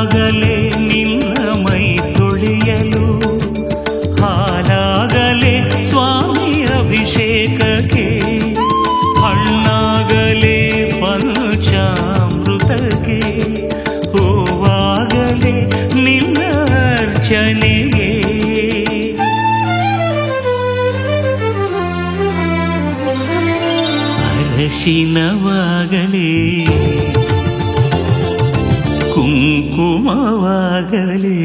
ಹಾಲಾಗಲೇ ನಿನ್ನ ಮೈ ತುಳಿಯಲು ಹಾಲಾಗಲೇ ಸ್ವಾಮಿ ಅಭಿಷೇಕಕ್ಕೆ ಹಣ್ಣಾಗಲೇ ಪಂಚಾಮೃತಕ್ಕೆ ಹೂವಾಗಲೇ ನಿನ್ನ ಅರ್ಚನೆಗೆ. ಅರಶಿನವಾಗಲೇ ಕುಂಕುಮವಾಗಲೇ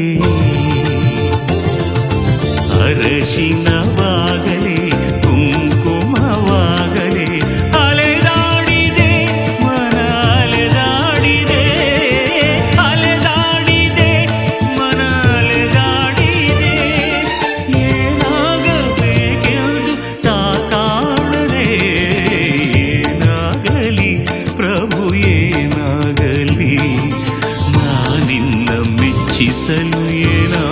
ಅರಶಿನವಾಗಲೇ చిసలు ఎలా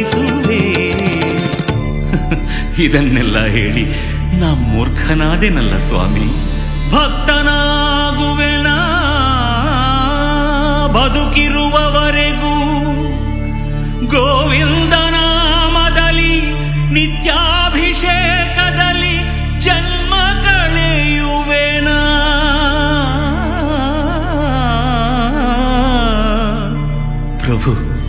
ಘಮಘಮಿಸುವೆ ಇದನ್ನೆಲ್ಲ ಹೇಳಿ ನಾ ಮೂರ್ಖನಾದೇನಲ್ಲ ಸ್ವಾಮಿ. ಭಕ್ತನಾಗುವೆಣ ಬದುಕಿರುವವರೆಗೂ. ಗೋವಿಂದ ನಾಮದಲ್ಲಿ ನಿತ್ಯಾಭಿಷೇಕದಲ್ಲಿ ಜನ್ಮ ಕಳೆಯುವೆನ ಪ್ರಭು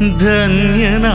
ധന്യനാ.